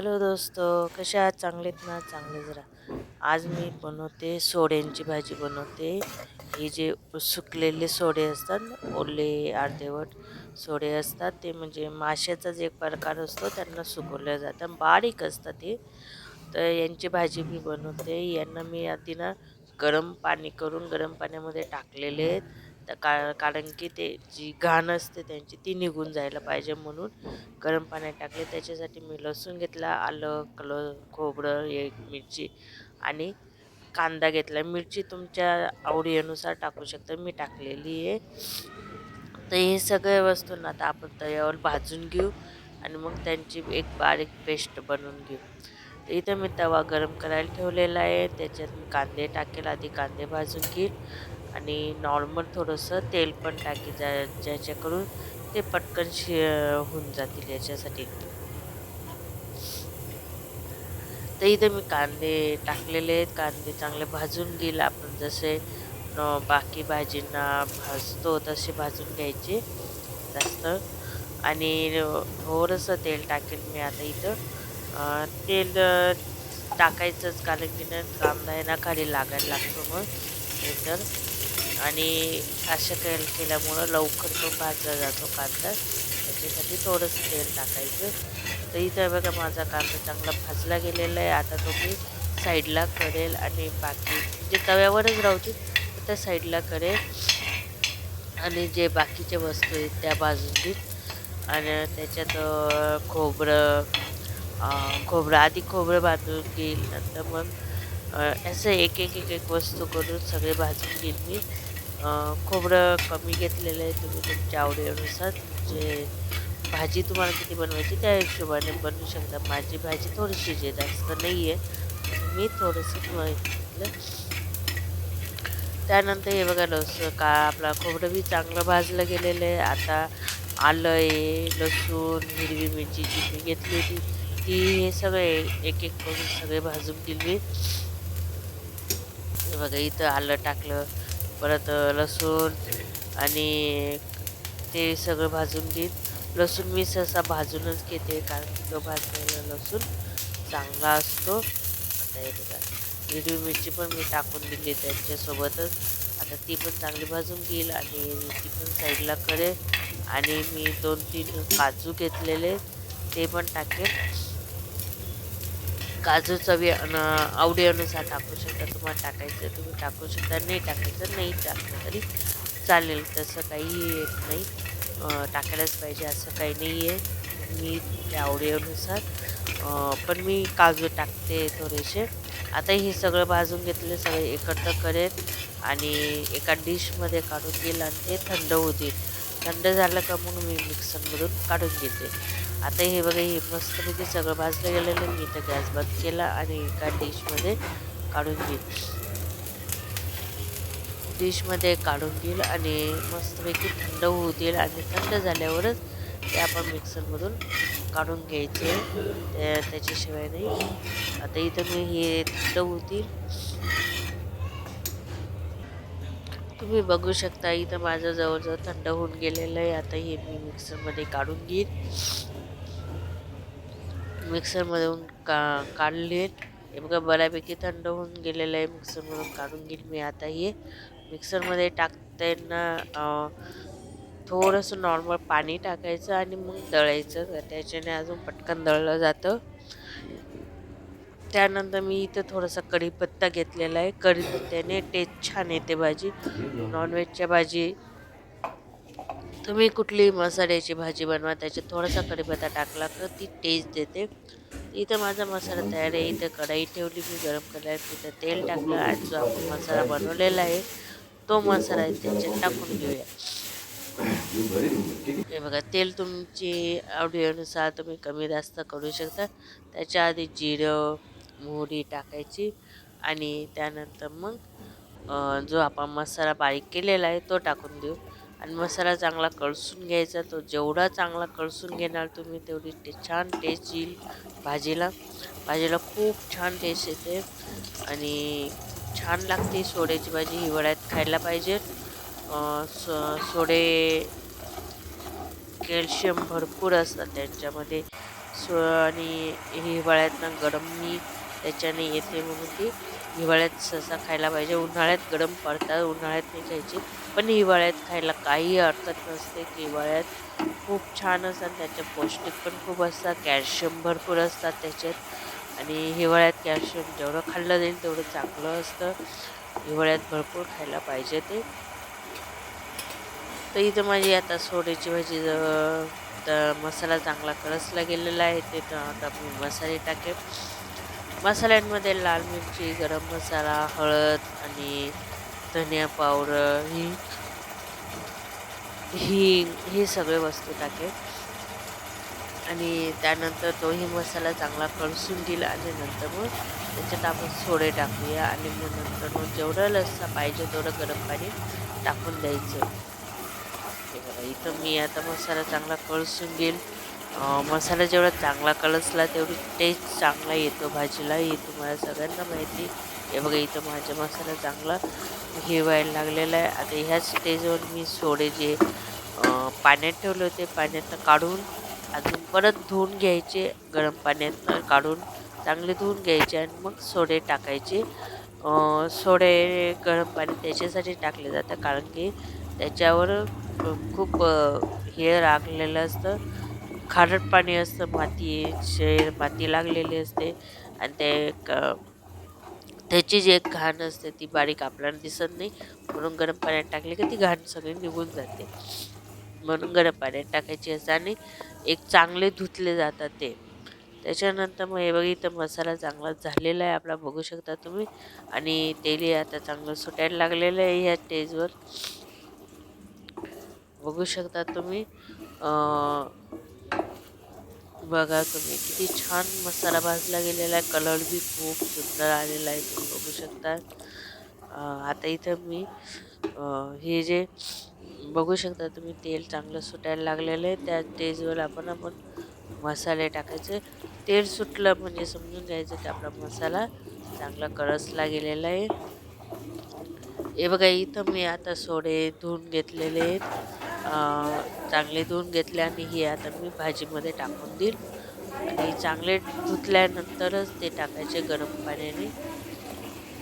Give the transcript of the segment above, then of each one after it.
Hello दोस्त कसे आहात? चांगलेत ना? चांगले जरा. आज मी बनवते सोड्यांची भाजी बनवते. हे जे सुकलेले सोडे असतात ओले अर्धेवट सोडे असतात ते म्हणजे माशाचाच जे प्रकार असतो त्यांना सुकवलं जातं बारीक असतात ते. तर यांची भाजी मी बनवते. यांना मी आधी ना गरम पाणी करून गरम पाण्यामध्ये टाकलेले आहेत. तर का कारण की ते जी घाण असते त्यांची ती निघून जायला पाहिजे म्हणून गरम पाण्यात टाकले. त्याच्यासाठी मी लसूण घेतला आलं कल खोबरं एक मिरची आणि कांदा घेतला. मिरची तुमच्या आवडीनुसार टाकू शकता. मी टाकलेली आहे. तर हे सगळे वस्तू ना आता आपण तव्यावर भाजून घेऊ आणि मग त्यांची एक बारीक पेस्ट बनवून घेऊ. तर इथं मी तवा गरम करायला ठेवलेला आहे. त्याच्यात मी कांदे टाकेल. आधी कांदे भाजून घेईल. आणि नॉर्मल थोडंसं तेल पण टाकी जा ज्याच्याकडून ते पटकन शि होऊन जातील याच्यासाठी. तर इथं मी कांदे टाकलेले आहेत. कांदे चांगले भाजून घेईल. आपण जसे बाकी भाजींना भाजतो तसे भाजून घ्यायचे. जास्त. आणि थोडंसं तेल टाकेल मी आता इथं. तेल टाकायचंच. कारण की ना कांदा आहे ना खाली लागायला लागतो मग. नंतर आणि असं केल केल्यामुळं लवकर तो भाजला जातो कांदा. त्याच्यासाठी थोडंसं तेल टाकायचं. तर इथं बघा माझा कांदा चांगला भाजला गेलेला आहे. आता तो मी साईडला करेल आणि बाकी जे तव्यावरच राहतील त्या साईडला करेल. आणि जे बाकीचे वस्तू आहेत त्या भाजून देईल. आणि त्याच्यात खोबरं खोबरं आधी खोबरं भाजून घेईल. नंतर मग असं एक एक एक एक वस्तू करून सगळे भाजून घेईल मी. खोबरं कमी घेतलेलं आहे तुम्ही तुमच्या आवडीनुसार. जे भाजी तुम्हाला किती बनवायची त्या हिशोबाने बनवू शकता. माझी भाजी थोडीशी जे जास्त नाही आहे मी थोडंसं घेतलं त्यानंतर हे बघा लसूण का आपला खोबरं बी चांगलं भाजलं गेलेलं आहे. आता आलं आहे लसूण हिरवी मिरची जी मी घेतली होती ती हे सगळे एक एक करून सगळे भाजून दिली बघा इथं आलं टाकलं. परत लसूण आणि ते सगळं भाजून घेईन लसूण मी सहसा भाजूनच घेते कारण की तो भाजलेला लसूण चांगला असतो. आता हे बघा हिरवी मिरची पण मी टाकून दिली त्यांच्यासोबतच. आता ती पण चांगली भाजून घेईल आणि ती पण साईडला करेल. आणि मी दोन तीन काजू घेतलेले ते पण टाकेल. काजू चवी आवडीअनुसार टाकू शकता. तुम्हाला टाकायचं तुम्ही टाकू शकता. नाही टाकायचं नाही टाकलं तरी चालेल. तसं काही येत नाही. टाकायलाच पाहिजे असं काही नाही आहे. मी त्या आवडीनुसार पण मी काजू टाकते थोडेसे. आता हे सगळं भाजून घेतले सगळे एकत्र करेल आणि एका डिशमध्ये काढून घेईल आणि ते थंड होतील. थंड झालं का मग मी मिक्सरमधून काढून घेते. आता हे बघा हे मस्तपैकी म्हणजे सगळं भाजलं गेलेलं मी इथं गॅस बंद केला आणि एका डिशमध्ये काढून घेईल. डिशमध्ये काढून घेईल आणि मस्तपैकी थंड होऊ देईल. आणि थंड झाल्यावरच ते आपण मिक्सरमधून काढून घ्यायचे. त्याच्याशिवाय नाही. आता इथं मी हे थंड होतील तुम्ही बघू शकता इथं माझं जवळजवळ थंड होऊन गेलेलं आहे. आता हे मी मिक्सरमध्ये काढून घेईन. मिक्सरमधून का काढले हे बघा बऱ्यापैकी थंड होऊन गेलेलं आहे. मिक्सरमधून काढून घेईल मी आता हे. मिक्सरमध्ये टाकताना थोडंसं नॉर्मल पाणी टाकायचं आणि मग दळायचं. त्याच्याने अजून पटकन दळलं जातं. त्यानंतर मी इथं थोडासा कढीपत्ता घेतलेला आहे. कढीपत्त्याने टेस्ट छान येते भाजी. नॉनव्हेजच्या भाजी तुम्ही कुठली मसाल्याची भाजी बनवा त्याच्यात थोडासा कढीपत्ता टाकला तर ती टेस्ट देते. इथं माझा मसाला तयार आहे. इथं कढाई ठेवली मी गरम करायला. तिथं तेल टाकलं. आणि जो आपण मसाला बनवलेला आहे तो मसाला त्याच्यात टाकून घेऊया. हे बघा तेल तुमची आवडीनुसार तुम्ही कमी जास्त करू शकता. त्याच्या आधी जिरं मोहरी टाकायची आणि त्यानंतर मग जो आपण मसाला बारीक केलेला आहे तो टाकून देऊ. आणि मसाला चांगला कळसून घ्यायचा. तो जेवढा चांगला कळसून घेणार तुम्ही तेवढी टे छान टेस्ट येईल भाजीला. भाजीला खूप छान टेस्ट येते. आणि छान लागते सोड्याची भाजी. हिवाळ्यात खायला पाहिजे. सो सोडे कॅल्शियम भरपूर असतात त्यांच्यामध्ये. सो आणि हिवाळ्यातनं गरम मी त्याच्याने येते म्हणून ती. हिवाळ्यात सहसा खायला पाहिजे. उन्हाळ्यात गरम पडतात उन्हाळ्यात नाही खायची. पण हिवाळ्यात खायला काही हरकत नसते. की हिवाळ्यात खूप छान असतात त्याचे पौष्टिक पण खूप असतात कॅल्शियम भरपूर असतात त्याच्यात. आणि हिवाळ्यात कॅल्शियम जेवढं खाल्लं जाईल तेवढं चांगलं असतं. हिवाळ्यात भरपूर खायला पाहिजे ते. तर इथं माझी आता सोड्याची भाजी तर मसाला चांगला कळसला गेलेला आहे. ते तर आता मी मसाले टाकेल मसाल्यांमध्ये लाल मिरची गरम मसाला हळद आणि धनिया पावडर ही हिंग हे सगळे वस्तू टाकेल आणि त्यानंतर तोही मसाला चांगला कळसून दिला आणि नंतर मग त्याच्यात आपण सोडे टाकूया आणि मग नंतर मग जेवढं लस्सा पाहिजे तेवढं गरम पाणी टाकून द्यायचं. हे बघा इथं मी आता मसाला चांगला कळसून घेईल. मसाला जेवढा चांगला कळसला तेवढी टेस्ट चांगला येतो भाजीला ही तुम्हाला सगळ्यांना माहिती. हे बघा इथं माझा मसाला चांगला हे व्हायला लागलेला आहे. आता ह्याच स्टेजवर मी सोडे जे पाण्यात ठेवले होते पाण्यातनं काढून अजून परत धुवून घ्यायचे गरम पाण्यातनं काढून चांगले धुवून घ्यायचे आणि मग सोडे टाकायचे. सोडे गरम पाणी त्याच्यासाठी टाकले जातं कारण की त्याच्यावर खूप हे लागलेलं असतं. खारट पाणी असतं माती माती लागलेली असते आणि ते त्याची जी एक घाण असते ती बारीक आपल्याला दिसत नाही. म्हणून गरम पाण्यात टाकली की ती घाण सगळी निघून जाते. म्हणून गरम पाण्यात टाकायची असते आणि एक चांगले धुतले जातात ते. त्याच्यानंतर मग हे बघितलं मसाला चांगला झालेला आहे आपला बघू शकता तुम्ही. आणि तेली आता चांगलं सुटायला लागलेलं आहे ह्या स्टेजवर. बघू शकता तुम्ही. बघा तुम्ही किती छान मसाला भाजला गेलेला आहे. कलर बी खूप सुंदर आलेला आहे तुम्ही बघू शकता. आता इथं मी हे जे बघू शकता तुम्ही तेल चांगलं सुटायला लागलेलं आहे. त्या स्टेजवर आपण आपण मसाले टाकायचे. तेल सुटलं म्हणजे समजून घ्यायचं की आपला मसाला चांगला कळसला गेलेला आहे. हे बघा इथं मी आता सोडे धुवून घेतलेले आहेत. चांगले धुवून घेतले आणि हे आता मी भाजीमध्ये टाकून देईल. आणि चांगले धुतल्यानंतरच ते टाकायचे गरम पाण्याने.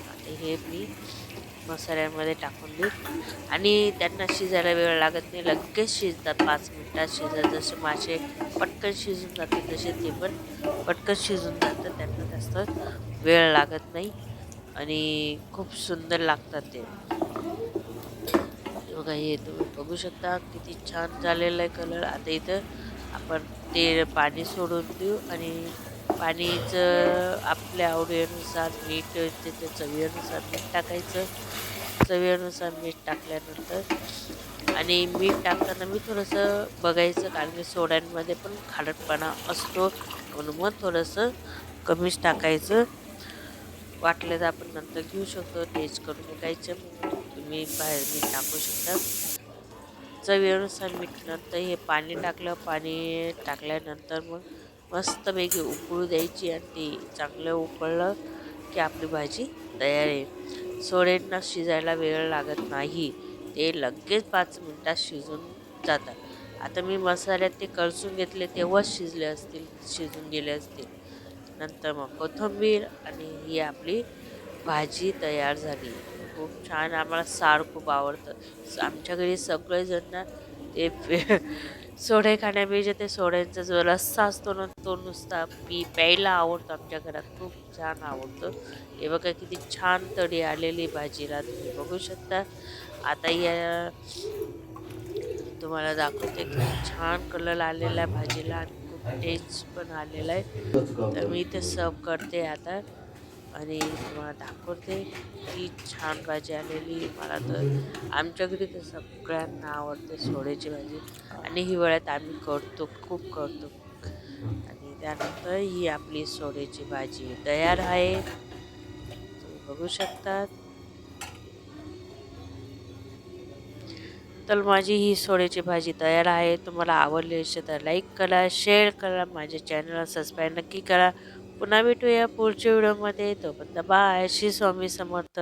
आणि हे मी मसाल्यामध्ये टाकून देईल. आणि त्यांना शिजायला वेळ लागत नाही लगेच शिजतात. पाच मिनटात शिजत जसे मासे पटकन शिजून जाते तसे ते पण पटकन शिजून जातं त्यांना जास्त वेळ लागत नाही. आणि खूप सुंदर लागतात ते. बघा हे तुम्ही बघू शकता किती छान झालेला आहे कलर आता इथं आपण ते पाणी सोडून देऊ आणि पाणीचं आपल्या आवडीनुसार मीठ त्याच्या चवीनुसार मीठ टाकायचं. चवीनुसार मीठ टाकल्यानंतर आणि मीठ टाकताना मी थोडंसं बघायचं कारण की सोड्यांमध्ये पण खारटपणा असतो. म्हणून मग थोडंसं कमीच टाकायचं. वाटलं तर आपण नंतर घेऊ शकतो. टेस्ट करून बघायचं तुम्ही बाहेर मीठ टाकू शकता. चवीनुसार मीठ नंतर हे पाणी टाकलं. पाणी टाकल्यानंतर मग मस्तपैकी उकळू द्यायची आणि ती चांगलं उकळलं की आपली भाजी तयार आहे. सोड्यांना शिजायला वेळ लागत नाही. ते लगेच पाच मिनटात शिजून जातात. आता मी मसाल्यात ते करसून घेतले तेव्हाच शिजले असतील शिजून गेले असतील. नंतर मग कोथिंबीर आणि ही आपली भाजी तयार झाली. खूप छान आम्हाला सार खूप आवडतं. आमच्या घरी सगळेजण ना ते सोडे खाण्यापेक्षा ते सोड्यांचा जो रस्सा असतो ना तो नुसता पी प्यायला आवडतो आमच्या घरात. खूप छान आवडतं. हे बघा किती छान तडी आलेली भाजीला तुम्ही बघू शकता. आता या तुम्हाला दाखवते. खूप छान कलर आलेला आहे भाजीला. आणि टेस्ट पण आलेला आहे. तर मी ते सर्व करते आता आणि तुम्हाला दाखवते की छान भाजी आलेली मला तर आमच्या घरी तर सगळ्यांना आवडते सोड्याची भाजी आणि हिवाळ्यात आम्ही करतो खूप करतो. आणि त्यानंतर ही आपली सोड्याची भाजी तयार आहे. तुम्ही बघू शकतात. तर माझी ही सोड्याची भाजी तयार आहे. तुम्हाला आवडली असेल तर लाईक करा शेअर करा माझ्या चॅनलला सबस्क्राईब नक्की करा. पुन्हा भेटूया पुढच्या व्हिडिओमध्ये तोपर्यंत बाय श्री स्वामी समर्थ.